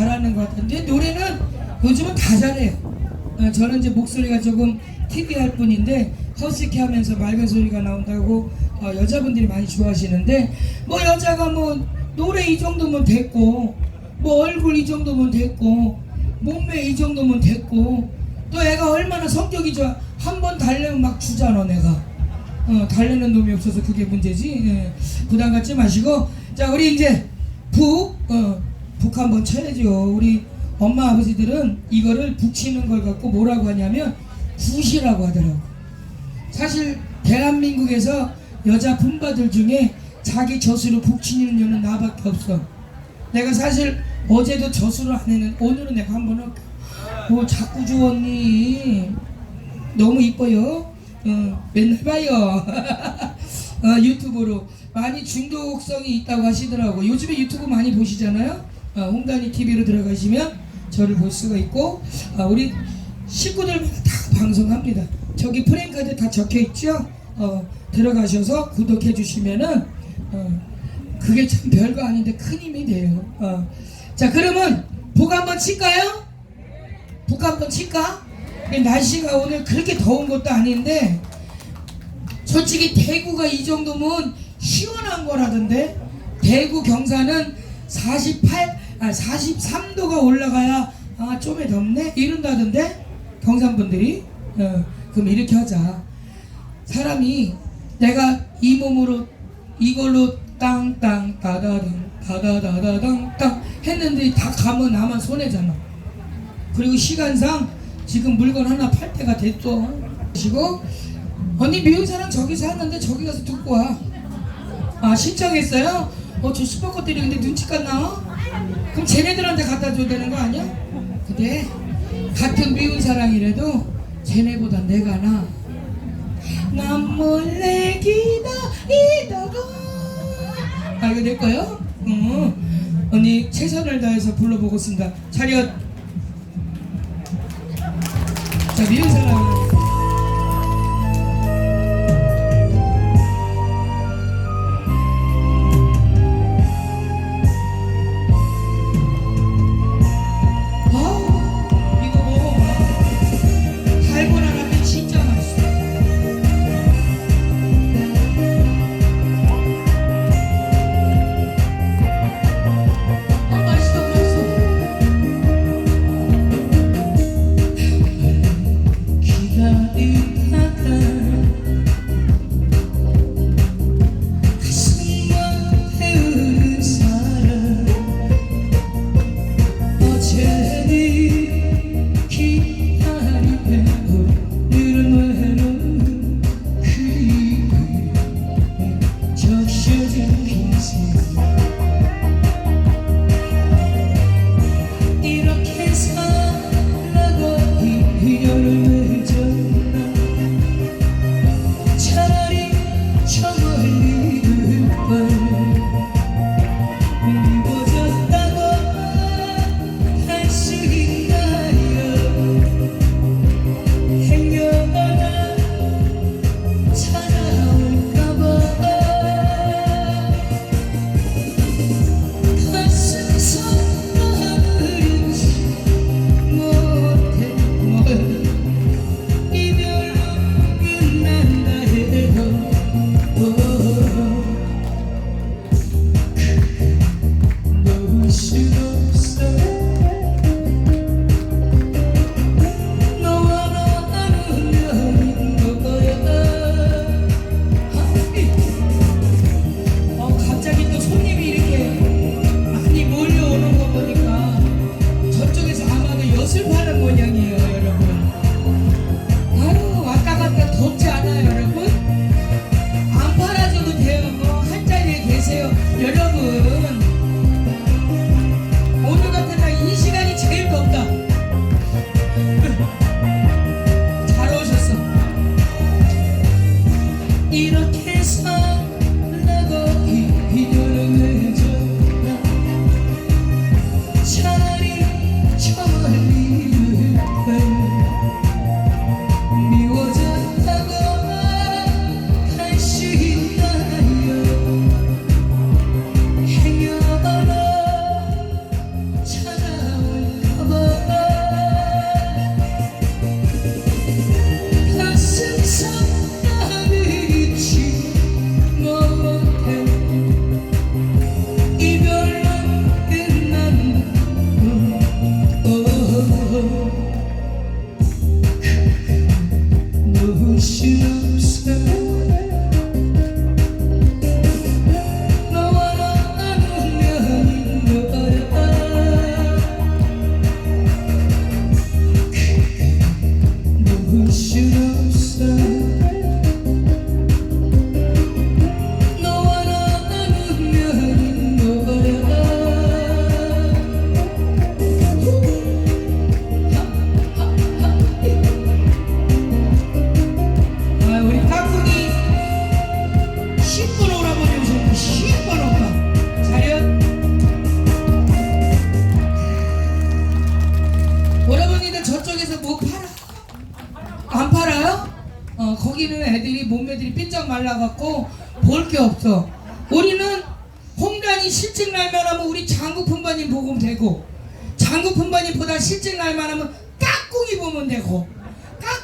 잘하는 것 같은데 노래는 요즘은 다 잘해요 어, 저는 이제 목소리가 조금 특이할 뿐인데 허스키 하면서 맑은 소리가 나온다고 어, 여자분들이 많이 좋아하시는데 뭐 여자가 뭐 노래 이 정도면 됐고 뭐 얼굴 이 정도면 됐고 몸매 이 정도면 됐고 또 애가 얼마나 성격이 좋아 한 번 달래면 막 주잖아 내가 어, 달래는 놈이 없어서 그게 문제지. 예. 부담 갖지 마시고. 자, 우리 이제 북, 어, 북 한번 쳐야죠. 우리 엄마 아버지들은 이거를 북치는 걸 갖고 뭐라고 하냐면 굿이라고 하더라고. 사실 대한민국에서 여자 품바들 중에 자기 젖으로 북치는 여는 나밖에 없어. 내가 사실 어제도 젖으로 안 했는데 오늘은 내가 한번 할게. 뭐 자꾸 주웠니? 너무 이뻐요. 어, 맨날 봐요. 어, 유튜브로 많이 중독성이 있다고 하시더라고. 요즘에 유튜브 많이 보시잖아요. 어, 홍단이 TV로 들어가시면 저를 볼 수가 있고 어, 우리 식구들마다 다 방송합니다. 저기 프랭카드 다 적혀 있죠. 어, 들어가셔서 구독해 주시면은 어, 그게 참 별거 아닌데 큰 힘이 돼요. 어. 자 그러면 복 한번 칠까요? 복 한번 칠까? 날씨가 오늘 그렇게 더운 것도 아닌데 솔직히 대구가 이 정도면 시원한 거라던데 대구 경사는 48, 아 43도가 올라가야 아 좀에 덥네 이런다던데 경산분들이 어, 그럼 이렇게 하자 사람이 내가 이 몸으로 이걸로 땅땅 다다당 다다다다당 땅 했는데 다 가면 나만 손해잖아 그리고 시간상 지금 물건 하나 팔 때가 됐어. 그리고 언니 미용사랑 저기 사는데 저기 가서 듣고 와. 아 신청했어요? 어저 슈퍼컷들이 근데 눈치 깠나? 그럼 쟤네들한테 갖다 줘야 되는 거 아니야? 근데 같은 미운 사랑이라도 쟤네보다 내가 나. 난 몰래 기다리다가 아 이거 내 거요? 응. 언니 최선을 다해서 불러보고 있습니다. 차렷. 자, 미운 사람.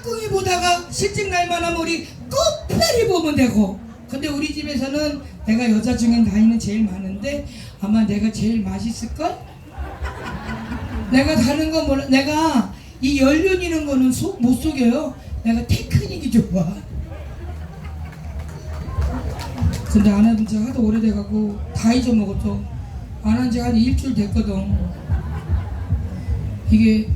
까꿍이 보다가 실직 날만 하면 우리 꽃별이 보면 되고. 근데 우리 집에서는 내가 여자 중에 나이는 제일 많은데 아마 내가 제일 맛있을걸? 내가 다른 거 몰라. 내가 이 연륜이는 거는 속못 속여요. 내가 테크닉이 좋아. 근데 안한지 하도 오래돼가고 다 잊어먹었어. 안 한 지 한 일주일 됐거든. 이게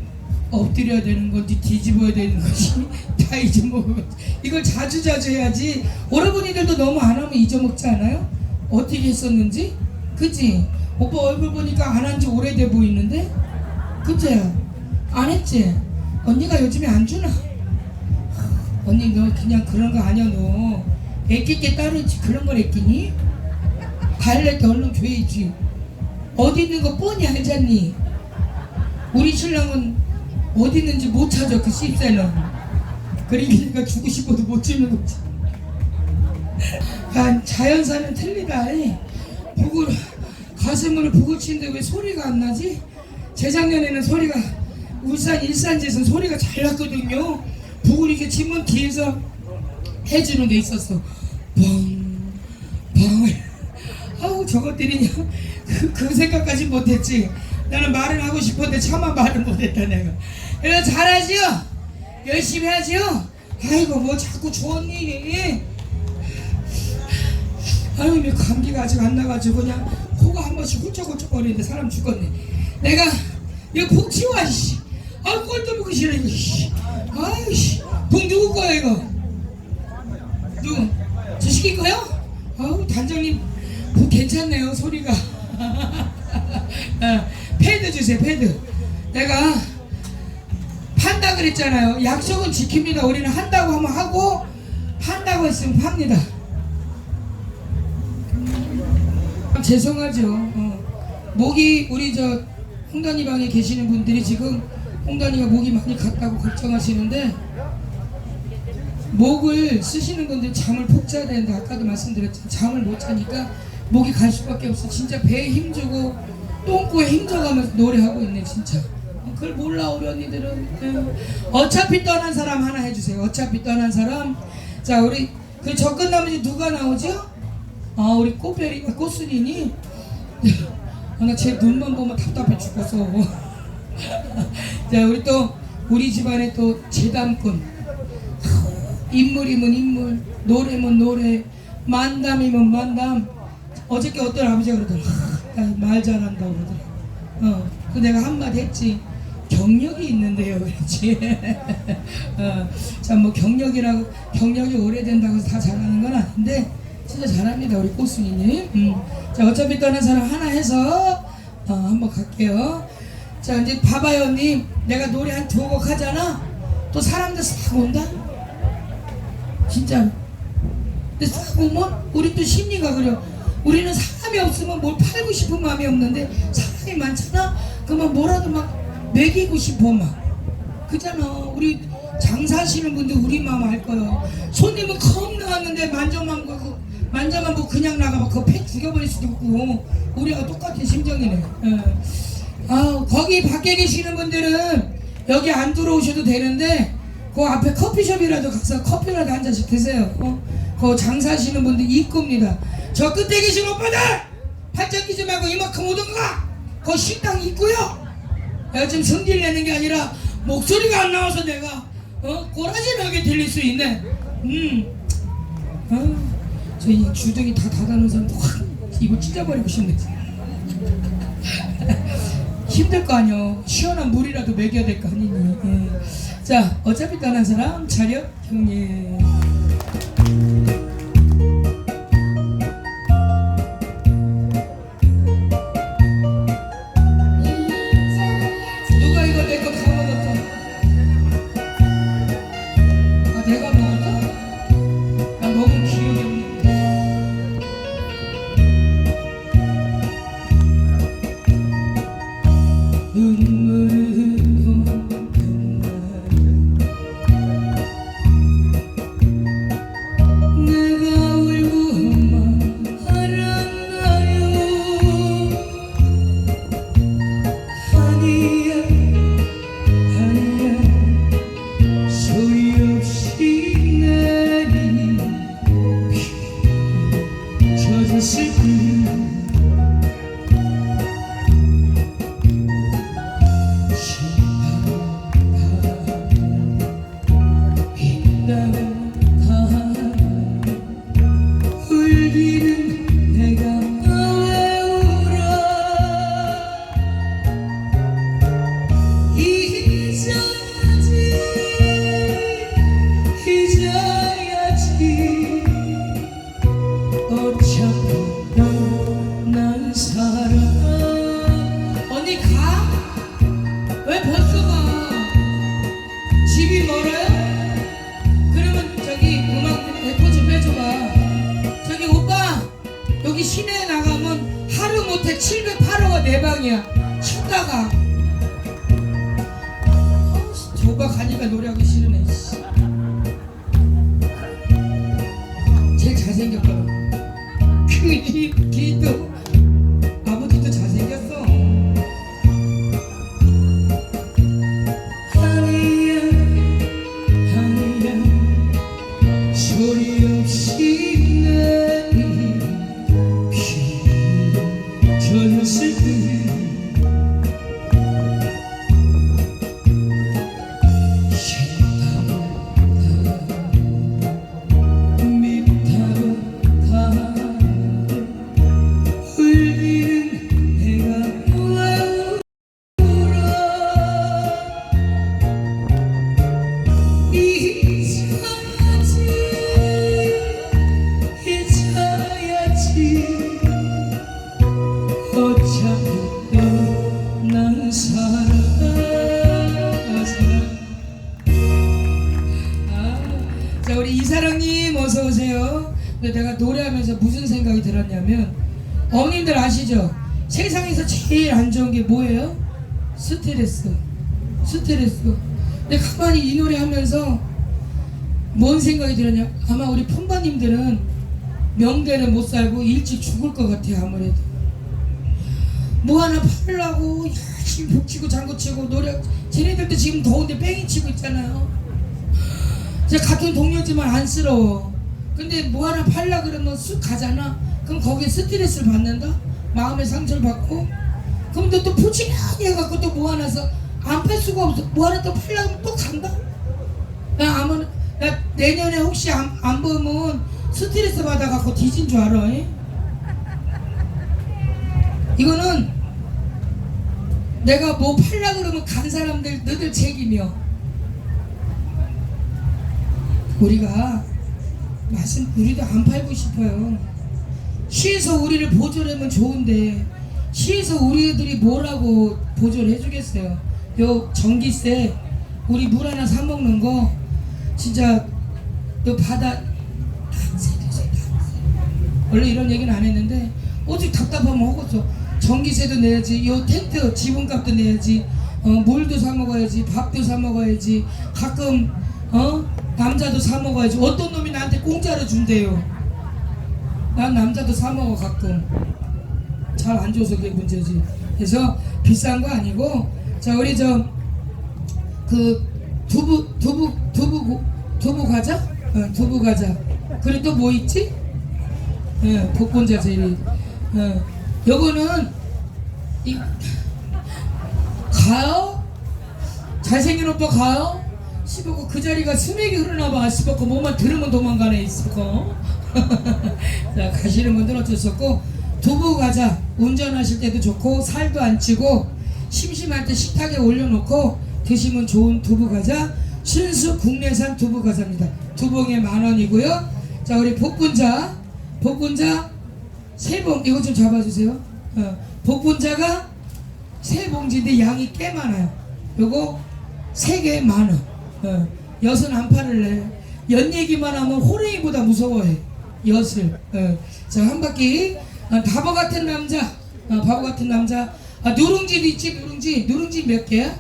엎드려야 되는 건지 뒤집어야 되는 건지 다 잊어먹었어 이걸 자주 자주 해야지 오라버니들도 너무 안 하면 잊어먹지 않아요? 어떻게 했었는지? 그치? 오빠 얼굴 보니까 안 한 지 오래돼 보이는데? 그치? 안 했지? 언니가 요즘에 안 주나? 언니 너 그냥 그런 거 아니야 너게 따로 있지 그런 걸 애끼니? 갈래 때 얼른 줘야지 어디 있는 거 뻔히 알잖니 우리 신랑은 어디 있는지 못 찾아 그 씹새는 그러니까 주고 싶어도 못 주는 거지. 야, 자연사는 틀리다. 북을 가슴으로 북을 치는데 왜 소리가 안 나지? 재작년에는 소리가 울산 일산지에서는 소리가 잘 났거든요. 북을 이렇게 치면 뒤에서 해주는 게 있었어. 뻥, 뻥. 아우 저것들이 그, 그 생각까지 못했지 나는 말을 하고 싶었는데 차마 말을 못했다 내가. 그래서 잘하지요? 열심히 하지요? 아이고 뭐 자꾸 좋니 아유 왜 감기가 아직 안 나가지고 그냥 코가 한 번씩 훌쩍훌쩍 거리는데 사람 죽겠네. 내가 푹 치워 씨. 아 꼴도 보기 싫어 이거 씨. 아유 씨복 누구 거야 이거? 누구? 저 시킬 거요? 아우 단장님 복 괜찮네요 소리가. 어, 패드 주세요 패드 내가 판다 그랬잖아요. 약속은 지킵니다. 우리는 한다고 하면 하고 판다고 했으면 팝니다. 죄송하죠. 어. 목이 우리 저 홍단이 방에 계시는 분들이 지금 홍단이가 목이 많이 갔다고 걱정하시는데 목을 쓰시는 분들 잠을 푹 자야 되는데 아까도 말씀드렸지만 잠을 못 자니까 목이 갈 수밖에 없어. 진짜 배에 힘주고 똥꼬에 힘줘가면서 노래하고 있네 진짜 그걸 몰라 우리 언니들은 응. 어차피 떠난 사람 하나 해주세요 어차피 떠난 사람 자 우리 그 저 끝나면 이제 누가 나오죠? 아 우리 꽃별이가 꽃순이니 아, 나제 눈만 보면 답답해 죽겠어 자 우리 또 우리 집안에 또 재담꾼 인물이면 인물, 노래면 노래, 만담이면 만담. 어저께 어떤 아버지가 그러더라. 하, 나말 잘한다 그러더라. 어, 그 내가 한마디 했지. 경력이 있는데요, 그렇지. 어, 자뭐 경력이라고 경력이 오래된다고 해서 다 잘하는 건 아닌데 진짜 잘합니다 우리 꽃순이님. 음. 자 어차피 떠난 사람 하나 해서 어, 한번 갈게요. 자 이제 봐봐요, 님. 내가 노래 한 두 곡 하잖아. 또 사람들 싹 온다. 진짜. 근데 싹 보면 우리 또 심리가 그래요. 우리는 사 람이 없으면 뭘 팔고 싶은 마음이 없는데 사람이 많잖아. 그러면 뭐라도 막 먹이고 싶어 막. 그잖아. 우리 장사하시는 분들 우리 마음 알 거예요. 손님은 겁 나왔는데 만져만 보고 만져만 보고 그냥 나가면 그팩 죽여버릴 수도 있고 우리가 똑같은 심정이네. 예. 아 거기 밖에 계시는 분들은 여기 안 들어오셔도 되는데 그 앞에 커피숍이라도 가서 커피라도 한 잔씩 드세요. 어? 그 장사하시는 분들 입구입니다. 저 끝에 계신 오빠들 팔짱 끼지 말고 이만큼 오던가. 그 식당 있고요. 내가 지금 성질 내는 게 아니라 목소리가 안 나와서 내가 어 꼬라지 나게 들릴 수 있네. 음. 어, 저이 주둥이 다 닫아놓은 사람도 확 이거 찢어버리고 싶네. 힘들 거 아니요. 시원한 물이라도 먹여야 될 거 아니니. 예. 자, 어차피 떠난 사람 차렷 형님. 708호가 내 방이야. 쉬다가. 어, 조바 가니까 노래하기 싫으네 스트레스. 스트레스. 근데 가만히 이 노래 하면서 뭔 생각이 들었냐? 아마 우리 품바님들은 명대는 못 살고 일찍 죽을 것 같아요 아무래도. 뭐 하나 팔려고 열심히 북치고 장구치고 노력. 쟤네들도 지금 더운데 뺑이 치고 있잖아요. 제가 같은 동료지만 안쓰러워. 근데 뭐 하나 팔라 그러면 쑥 가잖아. 그럼 거기에 스트레스를 받는다? 마음의 상처를 받고. 그럼 또, 또 부지런히 해갖고 또뭐 하나서 안 팔 수가 없어. 또 팔려면 또 간다? 나 아무, 나 내년에 혹시 안, 안 보면 스트레스 받아갖고 뒤진 줄 알아. 이? 이거는 내가 뭐 팔라 그러면 간 사람들 너들 책임이여. 우리가 말씀 우리도 안 팔고 싶어요. 시에서 우리를 보조하면 좋은데 시에서 우리들이 뭐라고 보조를 해주겠어요. 요 전기세 우리 물 하나 사 먹는 거 진짜 요 바다 원래 이런 얘기는 안 했는데 오직 답답하면 하겠어. 전기세도 내야지, 요 텐트 지분값도 내야지, 어, 물도 사 먹어야지, 밥도 사 먹어야지, 가끔 어 남자도 사 먹어야지. 어떤 놈이 나한테 공짜로 준대요. 난 남자도 사 먹어 가끔. 잘 안 줘서 그게 문제지. 그래서 비싼 거 아니고 자 우리 저 그 두부 두부 두부 고- 두부 과자 어, 두부 과자 그리고 또 뭐 있지? 예, 복분자 제리. 어, 요거는 이 가요? 잘생긴 오빠 가요? 싶었고 그 자리가 스맥이 흐르나 봐 싶었고 뭐만 들으면 도망가네 싶었고 자 가시는 분들 어쩔 수 없고 두부 과자 운전하실 때도 좋고 살도 안 찌고 심심할 때 식탁에 올려놓고 드시면 좋은 두부 과자 순수 국내산 두부 과자입니다 두 봉에 만 원이고요 자 우리 복분자 복분자 세 봉 이거 좀 잡아주세요 어, 복분자가 세 봉지인데 양이 꽤 많아요 요거 세 개에 만 원. 어, 엿은 안 팔을래. 연 얘기만 하면 호랭이보다 무서워해. 엿을. 어, 자, 한 바퀴. 어, 바보 같은 남자. 어, 바보 같은 남자. 아, 누룽지도 있지, 누룽지. 누룽지 몇 개야?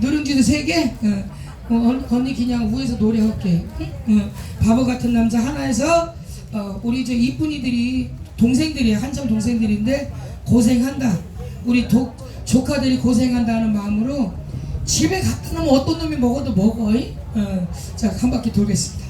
누룽지도 세 개? 어, 어, 언- 언니 그냥 위에서 노래할게. 어, 바보 같은 남자 하나에서 어, 우리 저 이쁜이들이 동생들이 한참 동생들인데 고생한다. 우리 도, 조카들이 고생한다는 마음으로 집에 갖다 놓으면 어떤 놈이 먹어도 먹어. 이? 어, 자, 한 바퀴 돌겠습니다.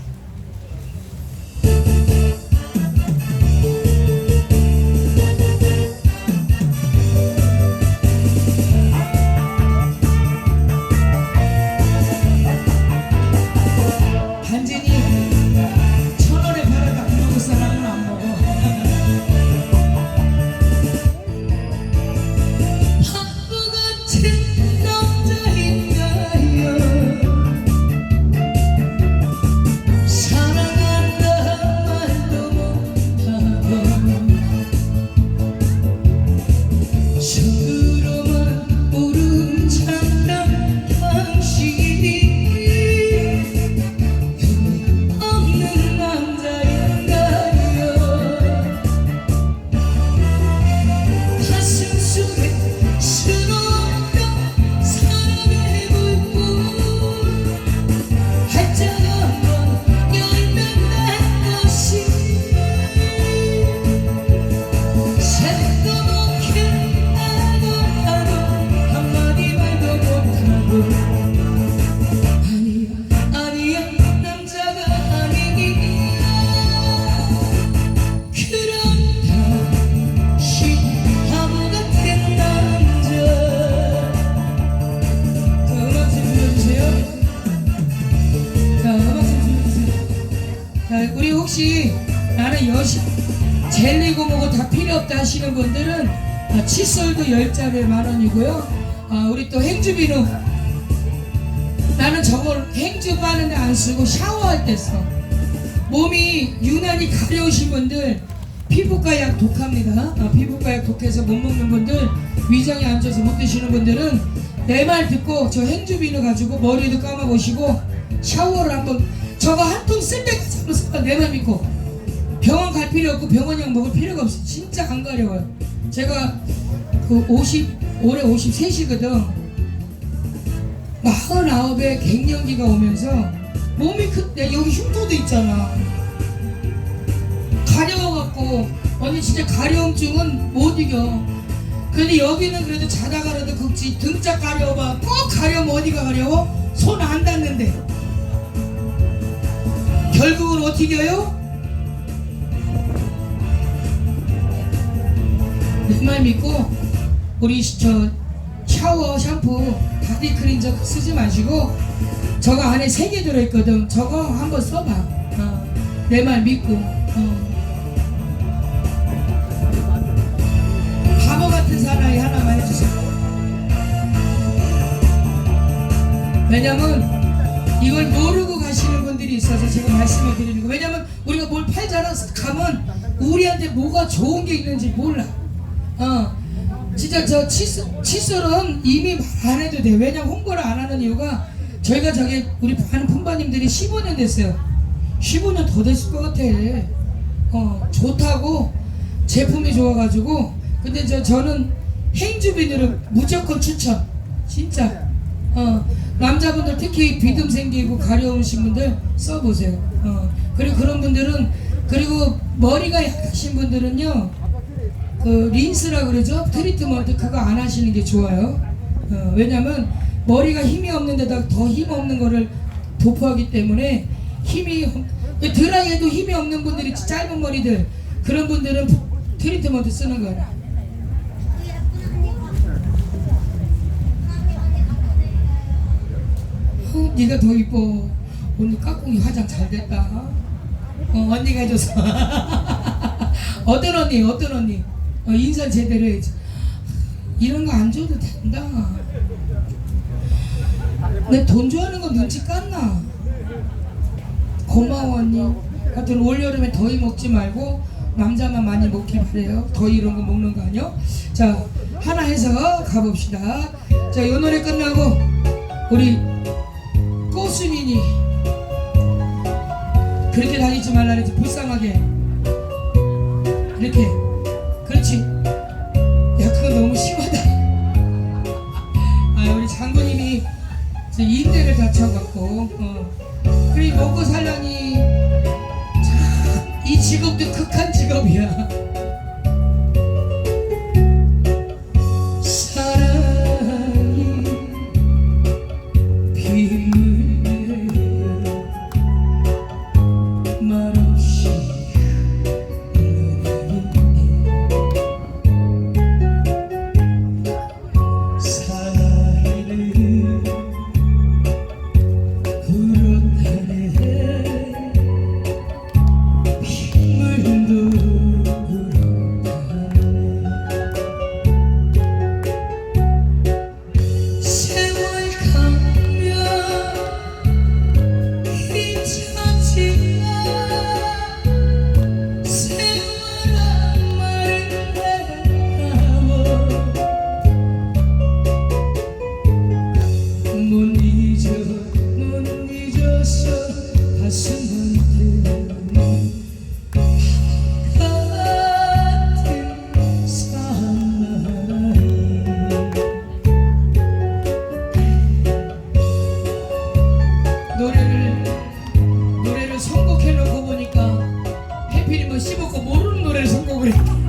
아, 칫솔도 10짜리에 만 원이고요. 아, 우리 또 행주비누 나는 저걸 행주 빠는데 안 쓰고 샤워할 때 써. 몸이 유난히 가려우신 분들 피부과 약 독합니다. 아, 피부과 약 독해서 못 먹는 분들 위장이 안 좋아서 못 드시는 분들은 내 말 듣고 저 행주비누 가지고 머리도 감아보시고 샤워를 한번 저거 한 통 쓸 때까지 써봐 내말 믿고 병원 갈 필요 없고 병원 약 먹을 필요가 없어 진짜 안 가려워요 제가 그 50, 올해 53이거든. 49에 갱년기가 오면서 몸이 그때 여기 흉터도 있잖아. 가려워갖고 언니 진짜 가려움증은 못 이겨. 근데 여기는 그래도 자다가라도 긁지. 등짝 가려워봐. 꼭 가려우면 어디가 가려워? 손 안 닿는데. 결국은 어떻게 이겨요? 내 말 믿고 우리 저 샤워 샴푸 바디크림 저거 쓰지 마시고 저거 안에 세 개 들어있거든. 저거 한번 써봐. 어, 내말 믿고. 어. 바보 같은 사나이 하나만 해주세요. 왜냐면 이걸 모르고 가시는 분들이 있어서 제가 말씀을 드리는 거 왜냐면 우리가 뭘 팔잖아 가면. 우리한테 뭐가 좋은 게 있는지 몰라. 어 진짜 저 칫솔, 칫솔은 이미 말안 해도 돼 왜냐면 홍보를 안 하는 이유가 저희가 저기 우리 하는 품바님들이 15년 됐어요. 15년 더 됐을 것 같아. 어 좋다고 제품이 좋아가지고. 근데 저 저는 행주비누를 무조건 추천. 진짜. 어 남자분들 특히 비듬 생기고 가려우신 분들 써보세요. 어 그리고 그런 분들은 그리고 머리가 약하신 분들은요 그 린스라 그러죠? 트리트먼트 그거 안 하시는 게 좋아요. 어, 왜냐면 머리가 힘이 없는 데다 더힘 없는 거를 도포하기 때문에 힘이 그 드라이해도 힘이 없는 분들이 짧은 머리들 그런 분들은 트리트먼트 쓰는 거예요. 어, 네가 더 이뻐. 오늘 까꿍이 화장 잘 됐다. 어, 언니가 해줘서. 어떤 언니 어떤 언니 어, 인사 제대로 해야지. 이런 거 안 줘도 된다. 내 돈 좋아하는 거 눈치 깠나? 고마워 언니. 하여튼 올여름에 더위 먹지 말고 남자만 많이 먹길 바래요. 더위 이런 거 먹는 거 아니요? 자 하나 해서 가봅시다. 자이 노래 끝나고 우리 꼬순이니. 그렇게 다니지 말라 그랬지. 불쌍하게. 이렇게 그렇지. 야 그거 너무 심하다. 아 우리 장군님이 저 인대를 다쳐갖고 어. 그리 먹고 살려니. 참, 이 직업도 극한 직업이야 노래를 노래를 선곡해 놓고 보니까 해필이면 씹었고 모르는 노래를 선곡을 해. 그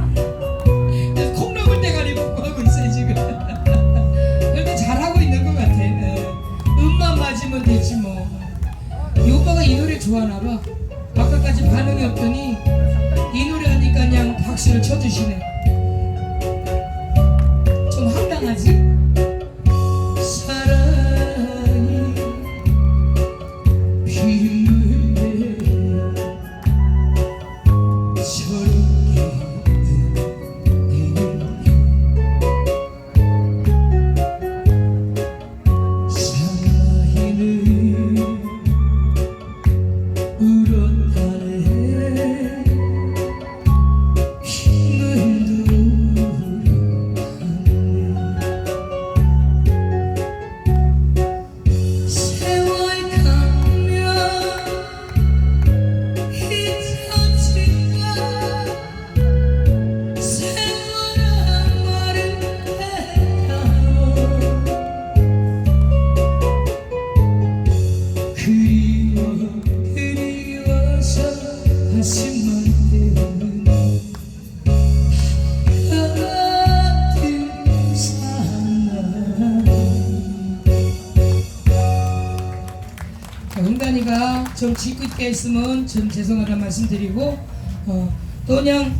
했으면 좀 죄송하다는 말씀드리고 어, 또 그냥